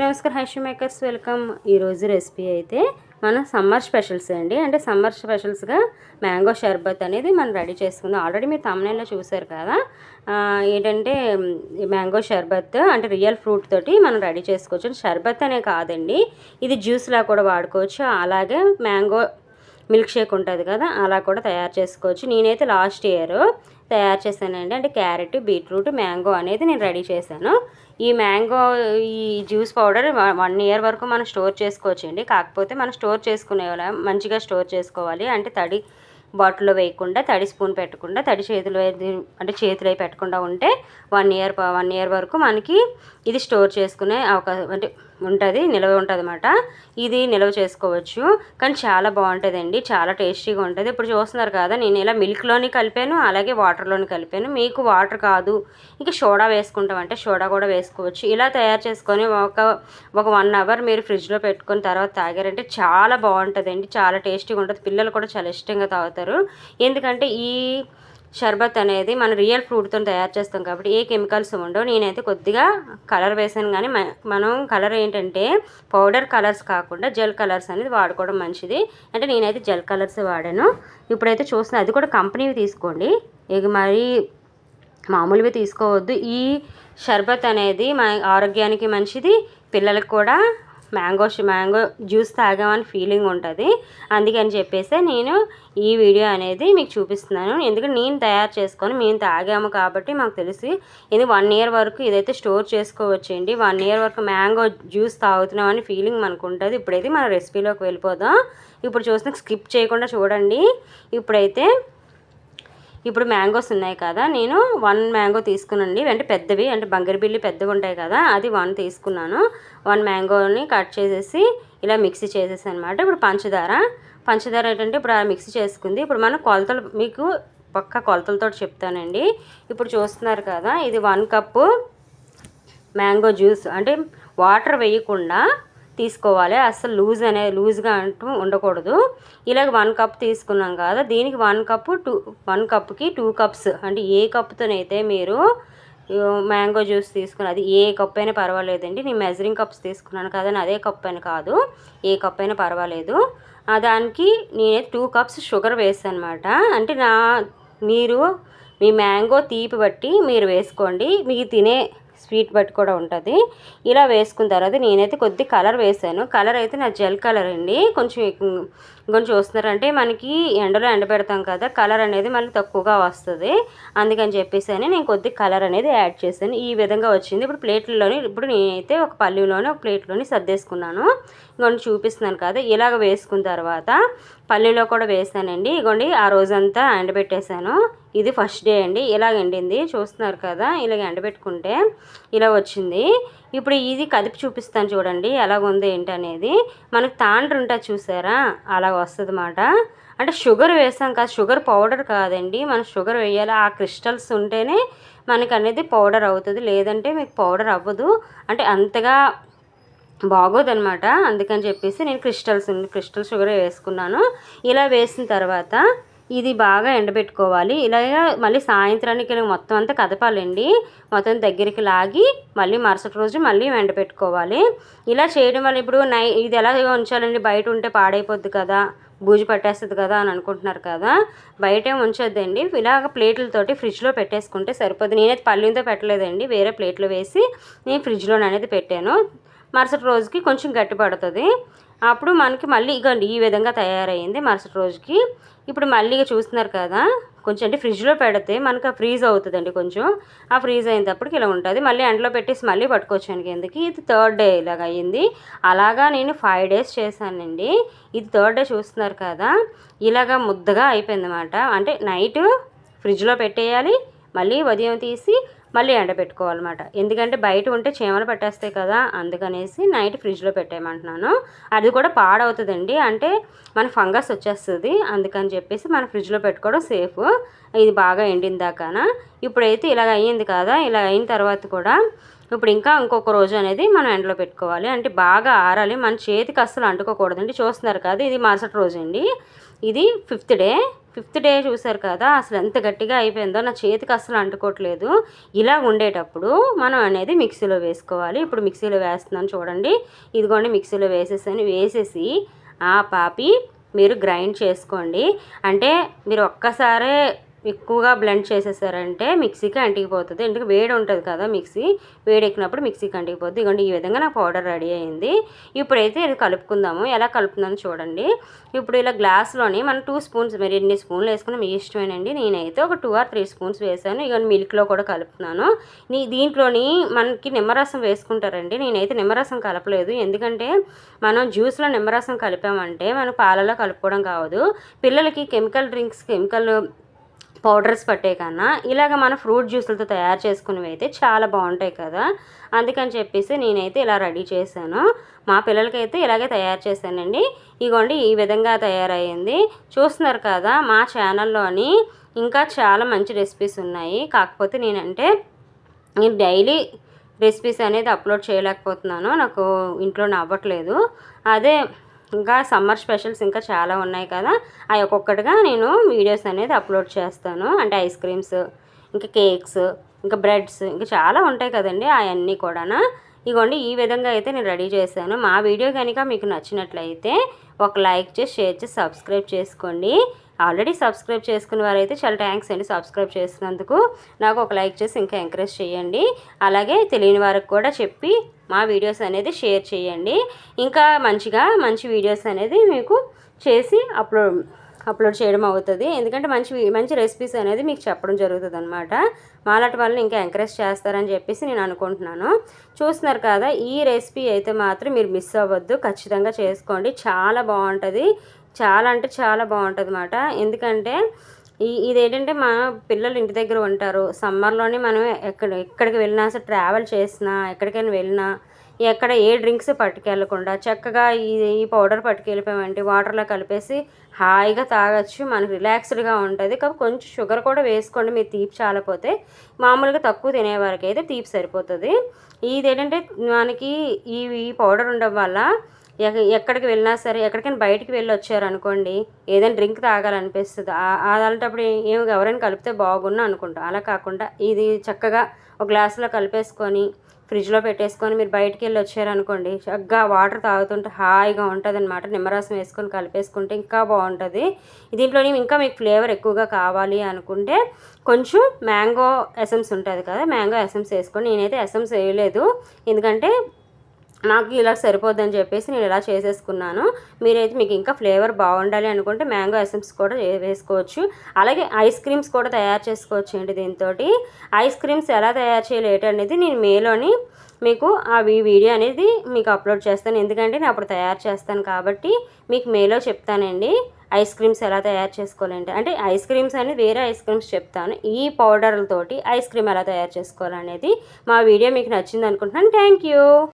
నమస్కారం. Hash makers welcome. ఈరోజు recipe అయితే మన సమ్మర్ స్పెషల్స్ అండి. అంటే సమ్మర్ స్పెషల్స్గా మ్యాంగో షర్బత్ అనేది మనం రెడీ చేసుకుందాం. ఆల్రెడీ మీరు తమిళలో చూసారు కదా? ఏంటంటే మ్యాంగో షర్బత్ అంటే రియల్ ఫ్రూట్ తోటి మనం రెడీ చేసుకోవచ్చు. షర్బత్ అనే కాదండి. ఇది జ్యూస్లా కూడా వాడుకోవచ్చు. అలాగే మ్యాంగో మిల్క్ షేక్ ఉంటుంది కదా? అలా కూడా తయారు చేసుకోవచ్చు. నేనైతే లాస్ట్ ఇయర్ తయారు చేశానండి అంటే క్యారెట్ బీట్రూట్ మ్యాంగో అనేది నేను రెడీ చేశాను. ఈ మ్యాంగో ఈ జ్యూస్ పౌడర్ వన్ ఇయర్ వరకు మనం స్టోర్ చేసుకోవచ్చండి కాకపోతే మనం స్టోర్ చేసుకునే మంచిగా స్టోర్ చేసుకోవాలి. అంటే తడి బాటిల్లో వేయకుండా తడి స్పూన్ పెట్టకుండా తడి చేతులు అంటే చేతులు పెట్టకుండా ఉంటే వన్ ఇయర్ వన్ ఇయర్ వరకు మనకి ఇది స్టోర్ చేసుకునే అవకాశం అంటే ఉంటుంది నిల్వ ఉంటుంది అనమాట ఇది నిల్వ చేసుకోవచ్చు. కానీ చాలా బాగుంటుందండి. చాలా టేస్టీగా ఉంటుంది. ఇప్పుడు చూస్తున్నారు కదా నేను ఇలా మిల్క్లోని కలిపాను అలాగే వాటర్లోని కలిపాను. మీకు వాటర్ కాదు. ఇంకా సోడా వేసుకుంటామంటే సోడా కూడా వేసుకోవచ్చు. ఇలా తయారు చేసుకొని ఒక ఒక వన్ అవర్ మీరు ఫ్రిడ్జ్లో పెట్టుకుని తర్వాత తాగారంటే చాలా బాగుంటుందండి. చాలా టేస్టీగా ఉంటుంది. పిల్లలు కూడా చాలా ఇష్టంగా తాగుతారు. ఎందుకంటే ఈ షర్బత్ అనేది మనం రియల్ ఫ్రూట్తో తయారు చేస్తాం కాబట్టి ఏ కెమికల్స్ ఉండవు నేనైతే కొద్దిగా కలర్ వేసాను. కానీ మనం కలర్ ఏంటంటే పౌడర్ కలర్స్ కాకుండా జెల్ కలర్స్ అనేది వాడుకోవడం మంచిది. అంటే నేనైతే జెల్ కలర్స్ వాడాను. ఇప్పుడైతే చూస్తున్నా అది కూడా కంపెనీవి తీసుకోండి. ఇక మరి మామూలువి తీసుకోవద్దు. ఈ షర్బత్ అనేది మన ఆరోగ్యానికి మంచిది పిల్లలకు కూడా మ్యాంగో మ్యాంగో జ్యూస్ తాగామని ఫీలింగ్ ఉంటుంది. అందుకని చెప్పేసి నేను ఈ వీడియో అనేది మీకు చూపిస్తున్నాను. ఎందుకంటే నేను తయారు చేసుకొని మేము తాగాము కాబట్టి మాకు తెలిసి. ఇది వన్ ఇయర్ వరకు ఇదైతే స్టోర్ చేసుకోవచ్చండి. వన్ ఇయర్ వరకు మ్యాంగో జ్యూస్ తాగుతున్నామని ఫీలింగ్ మనకు ఉంటుంది. ఇప్పుడైతే మన రెసిపీలోకి వెళ్ళిపోదాం. ఇప్పుడు చూసిన స్కిప్ చేయకుండా చూడండి. ఇప్పుడైతే ఇప్పుడు మ్యాంగోస్ ఉన్నాయి కదా నేను వన్ మ్యాంగో తీసుకునండి. అంటే పెద్దవి అంటే బంగరబిల్లి పెద్దవి ఉంటాయి కదా అది వన్ తీసుకున్నాను. వన్ మ్యాంగోని కట్ చేసేసి ఇలా మిక్సీ చేసేసి అనమాట ఇప్పుడు పంచదార. పంచదార ఏంటంటే ఇప్పుడు మిక్సీ చేసుకుంది. ఇప్పుడు మనం కొలతలు మీకు పక్క కొలతలతో చెప్తానండి. ఇప్పుడు చూస్తున్నారు కదా ఇది వన్ కప్పు మ్యాంగో జ్యూస్. అంటే వాటర్ వేయకుండా తీసుకోవాలి. అసలు లూజ్ అనే లూజ్గా అంటూ ఉండకూడదు. ఇలాగ వన్ కప్ తీసుకున్నాం కదా దీనికి వన్ కప్పు టూ వన్ కప్కి టూ కప్స్. అంటే ఏ కప్తోనైతే మీరు మ్యాంగో జ్యూస్ తీసుకుని అది ఏ కప్ అయినా పర్వాలేదండి. నేను మెజరింగ్ కప్స్ తీసుకున్నాను కదా అదే కప్ అని కాదు. ఏ కప్ అయినా పర్వాలేదు. దానికి నేనైతే టూ కప్స్ షుగర్ వేసాను అనమాట అంటే నా మీరు మీ మ్యాంగో తీపి బట్టి మీరు వేసుకోండి. మీకు తినే స్వీట్ బట్టి కూడా ఉంటుంది. ఇలా వేసుకున్న తర్వాత నేనైతే కొద్ది కలర్ వేసాను. కలర్ అయితే నా జెల్ కలర్ అండి. కొంచెం కొంచెం చూస్తున్నారంటే మనకి ఎండలో ఎండ పెడతాం కదా కలర్ అనేది మళ్ళీ తక్కువగా వస్తుంది. అందుకని చెప్పేసి అని నేను కొద్ది కలర్ అనేది యాడ్ చేశాను. ఈ విధంగా వచ్చింది. ఇప్పుడు ప్లేట్లలోని ఇప్పుడు నేనైతే ఒక పల్లెలోని ఒక ప్లేట్లోని సర్దేసుకున్నాను. ఇంకొని చూపిస్తున్నాను కదా. ఇలాగ వేసుకున్న తర్వాత పల్లెలో కూడా వేసానండి. ఇగోండి ఆ రోజంతా ఎండబెట్టేశాను ఇది ఫస్ట్ డే అండి. ఇలాగ ఎండింది. చూస్తున్నారు కదా ఇలాగ ఎండబెట్టుకుంటే ఇలా వచ్చింది. ఇప్పుడు ఇది కదిపి చూపిస్తాను చూడండి ఎలాగుంది ఏంటి అనేది మనకు తాండ్రు ఉంటుంది చూసారా అలాగ వస్తుంది అన్నమాట అంటే షుగర్ వేసాం కాదు షుగర్ పౌడర్ కాదండి. మనం షుగర్ వేయాలి. ఆ క్రిస్టల్స్ ఉంటేనే మనకి అనేది పౌడర్ అవుతుంది. లేదంటే మీకు పౌడర్ అవ్వదు. అంటే అంతగా బాగోదనమాట అందుకని చెప్పేసి నేను క్రిస్టల్స్ క్రిస్టల్ షుగర్ వేసుకున్నాను. ఇలా వేసిన తర్వాత ఇది బాగా ఎండబెట్టుకోవాలి. ఇలాగ మళ్ళీ సాయంత్రానికి మొత్తం అంతా కదపాలండి. మొత్తం దగ్గరికి లాగి మళ్ళీ మరుసటి రోజు మళ్ళీ ఎండబెట్టుకోవాలి. ఇలా చేయడం వల్ల ఇప్పుడు నై ఇది ఎలా ఉంచాలండి? బయట ఉంటే పాడైపోద్ది కదా. బూజు పట్టేస్తుంది కదా అని అనుకుంటున్నారు కదా. బయటే ఉంచొద్దండి. ఇలాగ ప్లేట్లతోటి ఫ్రిడ్జ్లో పెట్టేసుకుంటే సరిపోద్ది. నేనైతే పల్లెంతో పెట్టలేదండి. వేరే ప్లేట్లో వేసి నేను ఫ్రిడ్జ్లో అనేది పెట్టాను. మరుసటి రోజుకి కొంచెం గట్టి పడుతుంది అప్పుడు మనకి మళ్ళీ ఇగండి ఈ విధంగా తయారైంది మరుసటి రోజుకి. ఇప్పుడు మళ్ళీ చూస్తున్నారు కదా కొంచెం అంటే ఫ్రిడ్జ్లో పెడితే మనకు ఫ్రీజ్ అవుతుందండి కొంచెం. ఆ ఫ్రీజ్ అయినప్పటికి ఇలా ఉంటుంది. మళ్ళీ ఎండలో పెట్టేసి మళ్ళీ పట్టుకోవచ్చాను ఎందుకు? ఇది థర్డ్ డే ఇలాగ అయ్యింది అలాగా నేను ఫైవ్ డేస్ చేశానండి. ఇది థర్డ్ డే చూస్తున్నారు కదా ఇలాగ ముద్దగా అయిపోయింది అనమాట అంటే నైట్ ఫ్రిడ్జ్లో పెట్టేయాలి మళ్ళీ ఉదయం తీసి మళ్ళీ ఎండబెట్టుకోవాలన్నమాట ఎందుకంటే బయట ఉంటే చీమలు పట్టేస్తాయి కదా అందుకనేసి నైట్ ఫ్రిడ్జ్లో పెట్టేయమంటున్నాను. అది కూడా పాడవుతుందండి. అంటే మన ఫంగస్ వచ్చేస్తుంది అందుకని చెప్పేసి మన ఫ్రిడ్జ్లో పెట్టుకోవడం సేఫ్. ఇది బాగా ఎండిన దాకాన. ఇప్పుడైతే ఇలాగ అయ్యింది కదా ఇలా అయిన తర్వాత కూడా ఇప్పుడు ఇంకా ఇంకొక రోజు అనేది మనం ఎండలో పెట్టుకోవాలి. అంటే బాగా ఆరాలి. మన చేతికి అస్సలు అంటుకోకూడదండి. చూస్తున్నారు కదా ఇది మరుసటి రోజు అండి ఇది ఫిఫ్త్ డే. ఫిఫ్త్ డే చూసారు కదా అసలు ఎంత గట్టిగా అయిపోయిందో నా చేతికి అసలు అంటుకోవట్లేదు. ఇలా ఉండేటప్పుడు మనం అనేది మిక్సీలో వేసుకోవాలి. ఇప్పుడు మిక్సీలో వేస్తున్నాను చూడండి. ఇదిగోండి మిక్సీలో వేసేసాను. వేసేసి ఆ పాపి మీరు గ్రైండ్ చేసుకోండి. అంటే మీరు ఒక్కసారే ఎక్కువగా బ్లెండ్ చేసేసారంటే మిక్సీకి అంటికిపోతుంది. ఎందుకంటే వేడి ఉంటుంది కదా మిక్సీ. వేడి ఎక్కినప్పుడు మిక్సీకి అంటికిపోతుంది. ఇదిగోండి ఈ విధంగా నా పౌడర్ రెడీ అయింది. ఇప్పుడైతే ఇది కలుపుకుందాము. ఎలా కలుపుతుందని చూడండి. ఇప్పుడు ఇలా గ్లాస్లోని మనం టూ స్పూన్స్ మరి ఎన్ని స్పూన్లు వేసుకుని మీ ఇష్టమేనండి. నేనైతే ఒక టూ ఆర్ త్రీ స్పూన్స్ వేసాను. ఇక మిల్క్లో కూడా కలుపుతున్నాను. నీ దీంట్లోని మనకి నిమ్మరసం వేసుకుంటారండి. నేనైతే నిమ్మరసం కలపలేదు. ఎందుకంటే మనం జ్యూస్లో నిమ్మరసం కలిపామంటే మనం పాలలో కలుపుకోవడం కావదు. పిల్లలకి కెమికల్ డ్రింక్స్ కెమికల్ పౌడర్స్ పట్టే కన్నా ఇలాగ మన ఫ్రూట్ జ్యూసులతో తయారు చేసుకునేవి అయితే చాలా బాగుంటాయి కదా. అందుకని చెప్పేసి నేనైతే ఇలా రెడీ చేశాను. మా పిల్లలకైతే ఇలాగే తయారు చేశానండి. ఇగోండి ఈ విధంగా తయారయ్యింది. చూస్తున్నారు కదా మా ఛానల్లోని ఇంకా చాలా మంచి రెసిపీస్ ఉన్నాయి. కాకపోతే నేనంటే నేను డైలీ రెసిపీస్ అనేది అప్లోడ్ చేయలేకపోతున్నాను. నాకు ఇంట్లో అవ్వట్లేదు అదే ఇంకా సమ్మర్ స్పెషల్స్ ఇంకా చాలా ఉన్నాయి కదా. అవి ఒక్కొక్కటిగా నేను వీడియోస్ అనేది అప్లోడ్ చేస్తాను. అంటే ఐస్ క్రీమ్స్ ఇంకా కేక్స్ ఇంకా బ్రెడ్స్ ఇంకా చాలా ఉంటాయి కదండి అవన్నీ కూడా ఇగోండి ఈ విధంగా అయితే నేను రెడీ చేశాను. మా వీడియో కనుక మీకు నచ్చినట్లయితే ఒక లైక్ చేసి షేర్ చేసి సబ్స్క్రైబ్ చేసుకోండి. ఆల్రెడీ సబ్స్క్రైబ్ చేసుకున్న వారైతే చాలా థ్యాంక్స్ అండి సబ్స్క్రైబ్ చేసినందుకు. నాకు ఒక లైక్ చేసి ఇంకా ఎంకరేజ్ చేయండి. అలాగే తెలియని వారికి కూడా చెప్పి మా వీడియోస్ అనేది షేర్ చేయండి. ఇంకా మంచిగా మంచి వీడియోస్ అనేది మీకు చేసి అప్లోడ్ అప్లోడ్ చేయడం అవుతుంది. ఎందుకంటే మంచి మంచి రెసిపీస్ అనేది మీకు చెప్పడం జరుగుతుంది అనమాట మాలాంటి వాళ్ళని ఇంకా ఎంకరేజ్ చేస్తారని చెప్పేసి నేను అనుకుంటున్నాను. చూస్తున్నారు కదా ఈ రెసిపీ అయితే మాత్రం మీరు మిస్ అవ్వద్దు. ఖచ్చితంగా చేసుకోండి. చాలా బాగుంటుంది. చాలా అంటే చాలా బాగుంటుంది అన్నమాట ఎందుకంటే ఈ ఇదేంటంటే మా పిల్లలు ఇంటి దగ్గర ఉంటారు. సమ్మర్లోనే మనం ఎక్కడ ఎక్కడికి వెళ్ళినా అసలు ట్రావెల్ చేసినా ఎక్కడికైనా వెళ్ళినా ఎక్కడ ఏ డ్రింక్స్ పట్టుకెళ్ళకుండా చక్కగా ఈ ఈ పౌడర్ పట్టుకెళ్ళిపోయామంటే వాటర్లో కలిపేసి హాయిగా తాగొచ్చు. మనకు రిలాక్స్డ్గా ఉంటుంది. కాబట్టి కొంచెం షుగర్ కూడా వేసుకోండి మీరు తీపి చాలపోతే మామూలుగా తక్కువ తినేవారికి అయితే తీపి సరిపోతుంది. ఇది ఏంటంటే మనకి ఈ ఈ పౌడర్ ఉండడం వల్ల ఎక్కడికి వెళ్ళినా సరే ఎక్కడికైనా బయటికి వెళ్ళి వచ్చారు అనుకోండి ఏదైనా డ్రింక్ తాగాలనిపిస్తుంది. అలాంటప్పుడు ఏమి ఎవరైనా కలిపితే బాగున్నా అనుకుంటాం. అలా కాకుండా ఇది చక్కగా ఒక గ్లాసులో కలిపేసుకొని ఫ్రిడ్జ్లో పెట్టేసుకొని మీరు బయటికి వెళ్ళి వచ్చారనుకోండి చక్కగా వాటర్ తాగుతుంటే హాయిగా ఉంటుంది అనమాట నిమ్మరసం వేసుకొని కలిపేసుకుంటే ఇంకా బాగుంటుంది. దీంట్లోని ఇంకా మీకు ఫ్లేవర్ ఎక్కువగా కావాలి అనుకుంటే కొంచెం మ్యాంగో ఎసెన్స్ ఉంటుంది కదా మ్యాంగో ఎసెన్స్ వేసుకొని నేనైతే ఎసెన్స్ వేయలేదు. ఎందుకంటే నాకు ఇలా సరిపోద్దని చెప్పేసి నేను ఇలా చేసేసుకున్నాను. మీరైతే మీకు ఇంకా ఫ్లేవర్ బాగుండాలి అనుకుంటే మ్యాంగో ఎసెన్స్ కూడా వేసుకోవచ్చు. అలాగే ఐస్ క్రీమ్స్ కూడా తయారు చేసుకోవచ్చు అండి దీంతో ఐస్ క్రీమ్స్ ఎలా తయారు చేయాలి అనేది నేను మేలోని మీకు ఆ వీడియో అనేది మీకు అప్లోడ్ చేస్తాను. ఎందుకంటే నేను అప్పుడు తయారు చేస్తాను కాబట్టి మీకు మేలో చెప్తానండి ఐస్ క్రీమ్స్ ఎలా తయారు చేసుకోవాలంటే అంటే ఐస్ క్రీమ్స్ అని వేరే ఐస్ క్రీమ్స్ చెప్తాను. ఈ పౌడర్లతోటి ఐస్ క్రీమ్ ఎలా తయారు చేసుకోవాలనేది మా వీడియో మీకు నచ్చింది అనుకుంటున్నాను. Thank you.